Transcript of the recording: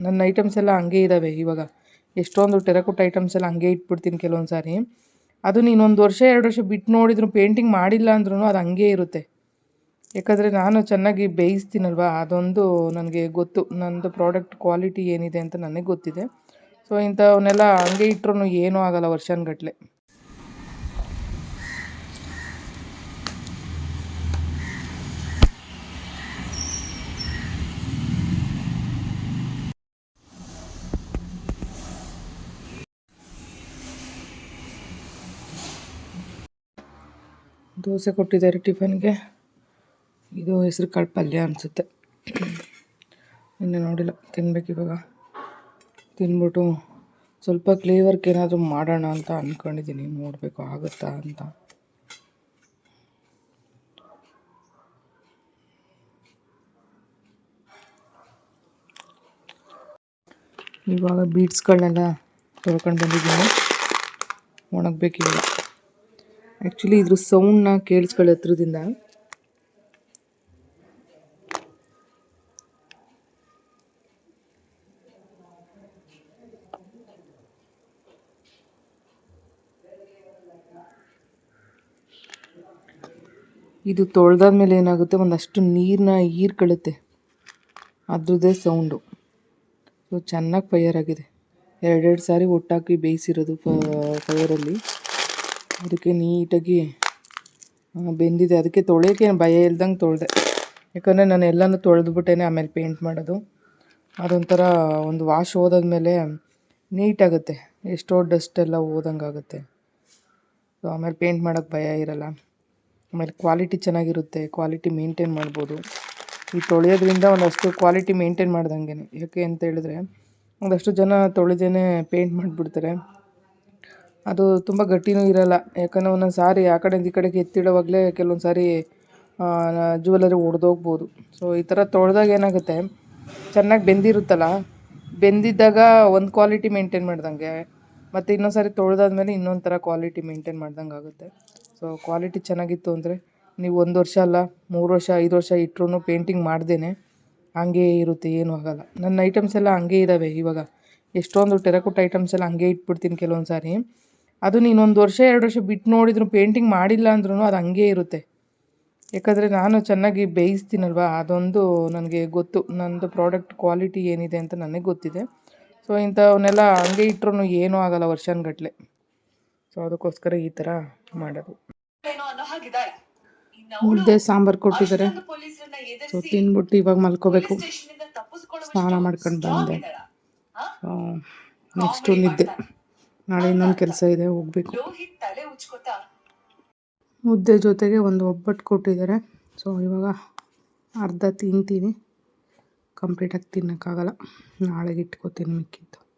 ನನ್ನ ಐಟಮ್ಸ್ ಎಲ್ಲ ಹಂಗೆ ಇದ್ದಾವೆ ಇವಾಗ. ಎಷ್ಟೊಂದು ಟೆರಕೋಟ್ ಐಟಮ್ಸ್ ಎಲ್ಲ ಹಂಗೆ ಇಟ್ಬಿಡ್ತೀನಿ ಕೆಲವೊಂದು ಸಾರಿ ಅದು ನೀನು ಒಂದು ವರ್ಷ, ಎರಡು ವರ್ಷ ಬಿಟ್ಟು ನೋಡಿದ್ರು ಪೇಂಟಿಂಗ್ ಮಾಡಿಲ್ಲ ಅಂದ್ರೂ ಅದು ಹಂಗೆ ಇರುತ್ತೆ. ಯಾಕಂದರೆ ನಾನು ಚೆನ್ನಾಗಿ ಬೇಯಿಸ್ತೀನಲ್ವ? ಅದೊಂದು ನನಗೆ ಗೊತ್ತು. ನನ್ನದು ಪ್ರಾಡಕ್ಟ್ ಕ್ವಾಲಿಟಿ ಏನಿದೆ ಅಂತ ನನಗೆ ಗೊತ್ತಿದೆ. ಸೊ ಇಂಥವನ್ನೆಲ್ಲ ಹಂಗೆ ಇಟ್ರೂ ಏನೂ ಆಗೋಲ್ಲ ವರ್ಷಾನುಗಟ್ಲೆ. ದೋಸೆ ಕೊಟ್ಟಿದ್ದಾರೆ ಟಿಫನ್ಗೆ. ಇದು ಹೆಸರು ಕಾಳು ಪಲ್ಯ ಅನಿಸುತ್ತೆ. ಇನ್ನು ನೋಡಿಲ್ಲ, ತಿನ್ಬೇಕು ಇವಾಗ. ತಿಂದ್ಬಿಟ್ಟು ಸ್ವಲ್ಪ ಕ್ಲೇ ವರ್ಕ್ ಏನಾದರೂ ಮಾಡೋಣ ಅಂತ ಅಂದ್ಕೊಂಡಿದ್ದೀನಿ ನೋಡಬೇಕು ಆಗುತ್ತಾ ಅಂತ. ಇವಾಗ ಬೀಟ್ಸ್ಗಳನ್ನೆಲ್ಲ ತೊಳ್ಕೊಂಡು ಬಂದಿದ್ದೀನಿ. ಒಣಗಬೇಕಿಲ್ಲ ಆ್ಯಕ್ಚುಲಿ ಇದ್ರ ಸೌಂಡ್ನ ಕೇಳಿಸ್ಕೊಳ್ಳೋ ಹತ್ರದಿಂದ. ಇದು ತೊಳೆದಾದ್ಮೇಲೆ ಏನಾಗುತ್ತೆ? ಒಂದಷ್ಟು ನೀರನ್ನ ಹೀರ್ಕೊಳ್ಳುತ್ತೆ ಅದ್ರದ್ದೇ ಸೌಂಡು ಸೊ ಚೆನ್ನಾಗಿ ಫೈಯರ್ ಆಗಿದೆ. ಎರಡೆರಡು ಸಾರಿ ಒಟ್ಟಾಕಿ ಬೇಯಿಸಿರೋದು ಫೈಯರಲ್ಲಿ ಅದಕ್ಕೆ ನೀಟಾಗಿ ಬೆಂದಿದೆ. ಅದಕ್ಕೆ ತೊಳೆಯೋಕ್ಕೆ ಭಯ ಇಲ್ದಂಗೆ ತೊಳೆದೆ. ಯಾಕಂದರೆ ನಾನು ಎಲ್ಲನೂ ತೊಳೆದ್ಬಿಟ್ಟೇ ಆಮೇಲೆ ಪೇಂಟ್ ಮಾಡೋದು. ಅದೊಂಥರ ಒಂದು ವಾಶ್ ಹೋದಾದ್ಮೇಲೆ ನೀಟಾಗುತ್ತೆ. ಎಷ್ಟೋ ಡಸ್ಟ್ ಎಲ್ಲ ಹೋದಂಗೆ ಆಗುತ್ತೆ. ಸೊ ಆಮೇಲೆ ಪೇಂಟ್ ಮಾಡೋಕ್ಕೆ ಭಯ ಇರಲ್ಲ. ಆಮೇಲೆ ಕ್ವಾಲಿಟಿ ಚೆನ್ನಾಗಿರುತ್ತೆ. ಕ್ವಾಲಿಟಿ ಮೇಂಟೈನ್ ಮಾಡ್ಬೋದು. ಈ ತೊಳೆಯೋದ್ರಿಂದ ಒಂದಷ್ಟು ಕ್ವಾಲಿಟಿ ಮೇಂಟೈನ್ ಮಾಡ್ದಂಗೆ ಯಾಕೆ ಅಂತ ಹೇಳಿದ್ರೆ, ಒಂದಷ್ಟು ಜನ ತೊಳೆದೇನೆ ಪೇಂಟ್ ಮಾಡಿಬಿಡ್ತಾರೆ. ಅದು ತುಂಬ ಗಟ್ಟಿನೂ ಇರಲ್ಲ. ಯಾಕಂದರೆ ಒಂದೊಂದು ಸಾರಿ ಆ ಕಡೆಯಿಂದ ಈ ಕಡೆಗೆ ಎತ್ತಿಡುವಾಗಲೇ ಕೆಲವೊಂದು ಸಾರಿ ಜ್ಯುವೆಲರಿ ಒಡೆದೋಗ್ಬೋದು. ಸೊ ಈ ಥರ ತೊಳೆದಾಗ ಏನಾಗುತ್ತೆ? ಚೆನ್ನಾಗಿ ಬೆಂದಿರುತ್ತಲ್ಲ? ಬೆಂದಿದ್ದಾಗ ಒಂದು ಕ್ವಾಲಿಟಿ ಮೇಂಟೈನ್ ಮಾಡ್ದಂಗೆ, ಮತ್ತು ಇನ್ನೊಂದು ಸಾರಿ ತೊಳೆದಾದ್ಮೇಲೆ ಇನ್ನೊಂದು ಥರ ಕ್ವಾಲಿಟಿ ಮೇಂಟೈನ್ ಮಾಡ್ದಂಗೆ ಆಗುತ್ತೆ. ಸೊ ಕ್ವಾಲಿಟಿ ಚೆನ್ನಾಗಿತ್ತು ಅಂದರೆ ನೀವು ಒಂದು ವರ್ಷ ಅಲ್ಲ, ಮೂರು ವರ್ಷ, ಐದು ವರ್ಷ ಇಟ್ಟರು ಪೇಂಟಿಂಗ್ ಮಾಡ್ದೇನೆ, ಹಂಗೇ ಇರುತ್ತೆ, ಏನೂ ಆಗಲ್ಲ. ನನ್ನ ಐಟಮ್ಸ್ ಎಲ್ಲ ಹಂಗೆ ಇದ್ದಾವೆ ಇವಾಗ. ಎಷ್ಟೊಂದು ಟೆರಕೋಟ್ ಐಟಮ್ಸ್ ಎಲ್ಲ ಹಂಗೆ ಇಟ್ಬಿಡ್ತೀನಿ ಕೆಲವೊಂದು ಸಾರಿ. ಅದು ನೀನು ಒಂದು ವರ್ಷ ಎರಡು ವರ್ಷ ಬಿಟ್ಟು ನೋಡಿದ್ರು ಪೇಂಟಿಂಗ್ ಮಾಡಿಲ್ಲ ಅಂದ್ರೂ ಅದು ಹಂಗೆ ಇರುತ್ತೆ. ಯಾಕಂದರೆ ನಾನು ಚೆನ್ನಾಗಿ ಬೇಯಿಸ್ತೀನಲ್ವ? ಅದೊಂದು ನನಗೆ ಗೊತ್ತು. ನನ್ನದು ಪ್ರಾಡಕ್ಟ್ ಕ್ವಾಲಿಟಿ ಏನಿದೆ ಅಂತ ನನಗೆ ಗೊತ್ತಿದೆ. ಸೊ ಇಂಥವನ್ನೆಲ್ಲ ಹಂಗೆ ಇಟ್ರೂ ಏನೂ ಆಗಲ್ಲ ವರ್ಷಾನುಗಟ್ಲೆ. ಸೊ ಅದಕ್ಕೋಸ್ಕರ ಈ ಥರ ಮಾಡೋದು. ಮುದ್ದೆ ಸಾಂಬಾರು ಕೊಟ್ಟಿದ್ದಾರೆ. ಸೊ ತಿನ್ಬಿಟ್ಟು ತಿಂದ್ಬಿಟ್ಟು ಇವಾಗ ಮಲ್ಕೋಬೇಕು. ಸ್ನಾನ ಮಾಡ್ಕೊಂಡು ಬಂದೆ. ನೆಕ್ಸ್ಟು ನಿದ್ದೆ. ನಾಳೆ ಇನ್ನೊಂದು ಕೆಲಸ ಇದೆ ಹೋಗ್ಬೇಕು. ಮುದ್ದೆ ಜೊತೆಗೆ ಒಂದು ಒಬ್ಬಟ್ಟು ಕೊಟ್ಟಿದ್ದಾರೆ. ಸೊ ಇವಾಗ ಅರ್ಧ ತಿಂತೀನಿ. ಕಂಪ್ಲೀಟಾಗಿ ತಿನ್ನೋಕ್ಕಾಗಲ್ಲ. ನಾಳೆಗೆ ಇಟ್ಕೋತೀನಿ ಮಿಕ್ಕಿದ್ದು.